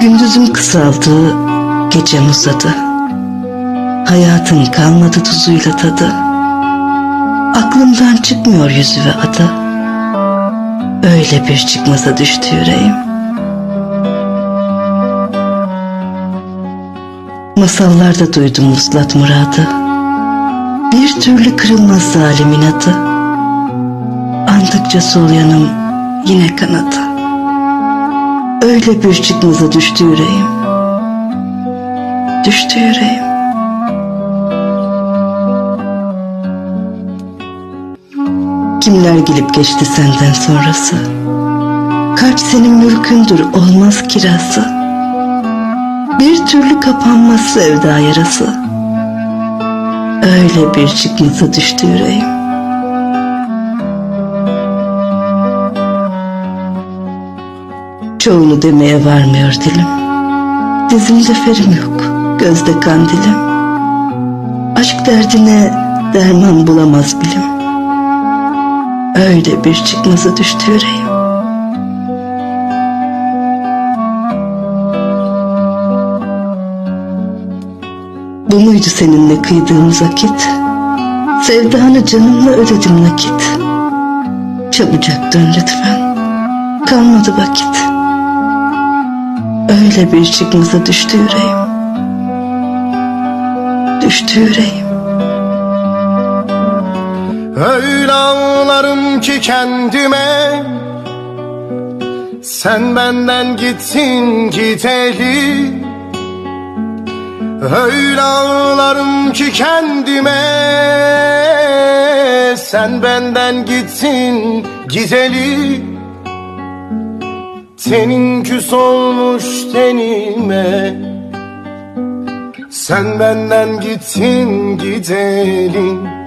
Gündüzüm kısaldı, gecem uzadı. Hayatın kalmadı tuzuyla tadı. Aklımdan çıkmıyor yüzü ve adı. Öyle bir çıkmaza düştü yüreğim. Masallarda duydum vuslat muradı. Bir türlü kırılmaz zalimin adı. Andıkça sol yanım yine kanadı. Öyle bir çıkmaza düştü yüreğim. Düştü yüreğim. Kimler gelip geçti senden sonrası? Kalp senin mülkündür olmaz kirası. Bir türlü kapanmaz sevda yarası. Öyle bir çıkmaza düştü yüreğim. Çoğunu demeye varmıyor dilim. Dizimde ferim yok, gözde kandilim. Aşk derdine derman bulamaz bilim. Öyle bir çıkmaza düştü yüreğim. Bu muydu seninle kıydığımız vakit? Sevdanı canımla ödedim nakit. Çabucak dön lütfen. Kalmadı vakit. Öyle bir çıkmaza düştü yüreğim. Düştü yüreğim. Öyle ağlarım ki kendime Sen benden gitsin gideli Öyle ağlarım ki kendime Sen benden gitsin gideli Senin küs olmuş tenime. Sen benden gitsin gidelim